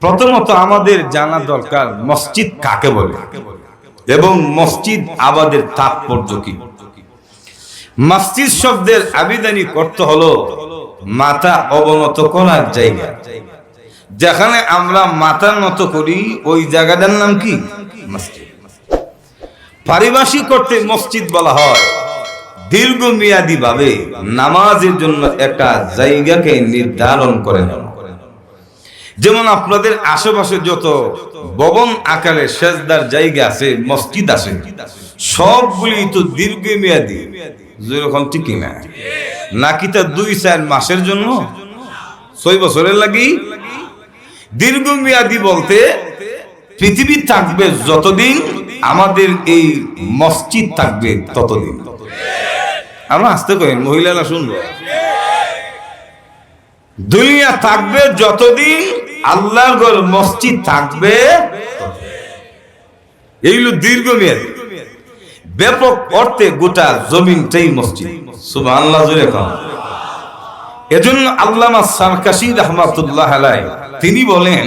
প্রথমত আমাদের জানা দরকার মসজিদ কাকে বলে? এবং মসজিদ আবাদের তাৎপর্য কি? মসজিদ শব্দের আবিদানি করতে হলো মাথা অবনত করার জায়গা। যেখানে আমরা মাথা নত করি, ওই জায়গাটার নাম কি? পারিভাষিক করতে মসজিদ বলা হয় দীর্ঘমেয়াদী ভাবে নামাজের জন্য একটা জায়গাকে নির্ধারণ করে নেওয়া। যেমন আপনাদের আশেপাশে যত ভবন আকারে সেজদার জায়গা আছে, মসজিদ আছে, সবগুলি তো দীর্ঘমেয়াদী। যেরকম ঠিক না নাকি তা দুই, চার মাসের জন্য? ছয় বছরের লাগি? দীর্ঘমেয়াদী বলতে পৃথিবী থাকবে যতদিন আমাদের এই মসজিদ থাকবে ততদিন। আমরা আসতে করেন মহিলারা শুনব? দুনিয়া থাকবে যতদিন আল্লাহর ঘর মসজিদ থাকবে এইগুলো দীর্ঘমেয়াদী। ব্যাপক অর্থে গোটা জমিনটাই মসজিদ। সুবাহ আল্লাহ জুড়ে কম এজন্য আল্লামা সারকাশি রহমাতুল্লাহ আলাই তিনি বলেন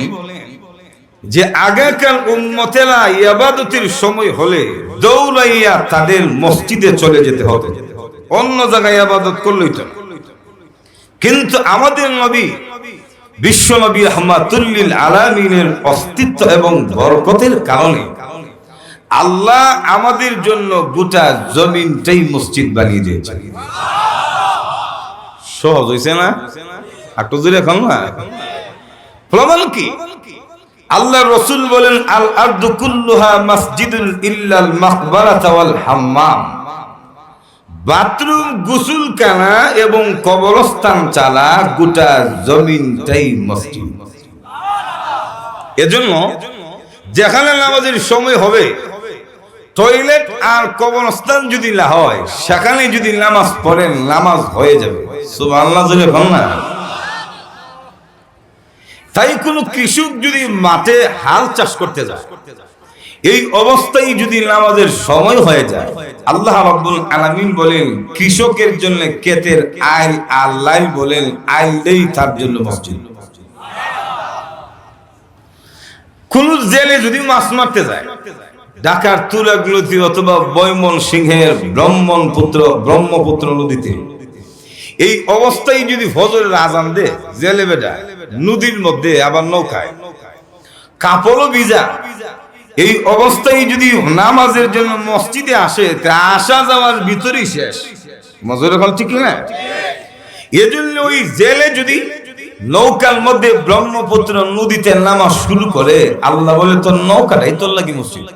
যে আগেকার উম্মতেরা ইয়াবাদতের সময় হলে দৌড়াইয়া তাদের মসজিদে চলে যেতে হতো অন্য জায়গায় আবাদত করলেই তো কিন্তু আমাদের নবী বিশ্ব নবী রহমাতুল্লিল আলামিনের অস্তিত্ব এবং বরকতের কারণে আল্লাহ আমাদের জন্য গোটা জমিনটাই মসজিদ বানিয়ে দিয়েছে সহজ হয়েছে না? একটু দূরে এখন না? প্রমাণ কি? আল্লাহ রসুল বলেন, আল আর্দু কুল্লুহা মসজিদুল ইল্লাল মাকবারাতা ওয়াল হাম্মাম। বাথরুম গুসুল কানা এবং কবরস্থান চালা গোটা জমিনটাই মসজিদ। এজন্য যেখানে নামাজের সময় হবে, টয়লেট আর কবরস্থান যদি না হয়, সেখানে যদি নামাজ পড়েন, নামাজ হয়ে যাবে। সুবহানাল্লাহ, জোরে না। তাই কোনো কৃষক যদি মাঠে হাল চাষ করতে যায় এই অবস্থায় যদি নামাজের সময় হয়ে যায়, আল্লাহ রাব্বুল আলামিন বলেন, কৃষকের জন্য ক্ষেতের আইল আল্লাহ বলেন, আইলেই তার জন্য মসজিদ। কোন জেলে যদি মাছ মারতে যায় ঢাকার তুলাগুলোতে অথবা বৈমন সিংহের ব্রহ্মণ পুত্র, ব্রহ্মপুত্র নদীতে। এই অবস্থায় যদি ফজরের আজান দে জেলে বেটা, নদীর মধ্যে আবার নৌকায়। কাপড়ও ভিজা এই অবস্থায় যদি নামাজের জন্য মসজিদে আসে, তা আসা যাওয়ার ভিতরেই শেষ। মজুর এখন ঠিক না? এজন্য ওই জেলে যদি নৌকার মধ্যে ব্রহ্মপুত্র নদীতে নামাজ শুরু করে, আল্লাহ বলে, তোর নৌকাটাই তোর লাগি মসজিদ।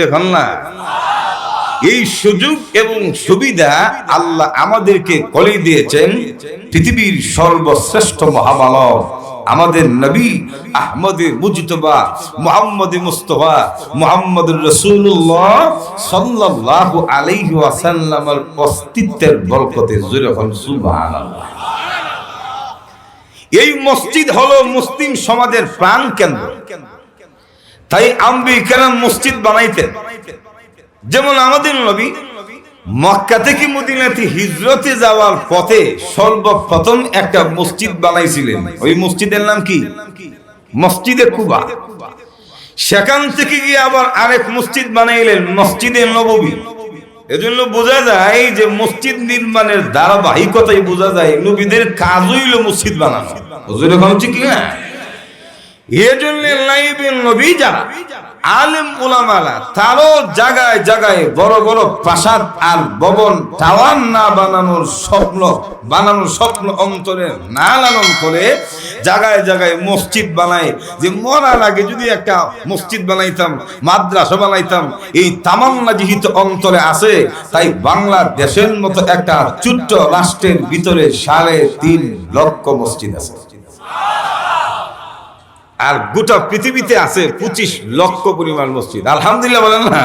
এখন না। এই সুযোগ এবং সুবিধা আল্লাহ আমাদেরকে করে দিয়েছেন পৃথিবীর সর্বশ্রেষ্ঠ মহামানব। আমাদের নবী আহমদ মুজিতবা, মোহাম্মদ মুস্তফা মোহাম্মদ রসুল্লাহ সাল্লাল্লাহু আলাইহি ওয়াসাল্লামের অস্তিত্বের বরকতে জোরে হল এই মসজিদ হলো মুসলিম সমাজের প্রাণ কেন্দ্র। তাই আম্বি কেন মসজিদ বানাইতেন। যেমন আমাদের নবী মক্কা থেকে মদিনাতে হিজরতে যাওয়ার পথে সর্বপ্রথম একটা মসজিদ বানাইছিলেন। ওই মসজিদের নাম কি? মসজিদে কুবা। সেখান থেকে গিয়ে আবার আরেক মসজিদ বানাইলেন মসজিদে নববী। এজন্য বোঝা যায় যে মসজিদ নির্মাণের ধারাবাহিকতাই বোঝা যায়, নবীদের কাজ হইল মসজিদ বানানো। কি না? বড় বড় প্রাসাদ আর না বানানোর স্বপ্ন বানানোর স্বপ্ন অন্তরে না করে মসজিদ বানায়। যে মরার আগে যদি একটা মসজিদ বানাইতাম, মাদ্রাসা বানাইতাম, এই তামান্না যেহেতু অন্তরে আছে, তাই বাংলাদেশের মতো একটা চুট্ট রাষ্ট্রের ভিতরে সাড়ে তিন লক্ষ মসজিদ আছে। আর গোটা পৃথিবীতে আছে পঁচিশ লক্ষ পরিমাণ মসজিদ। আলহামদুলিল্লাহ বলেন না।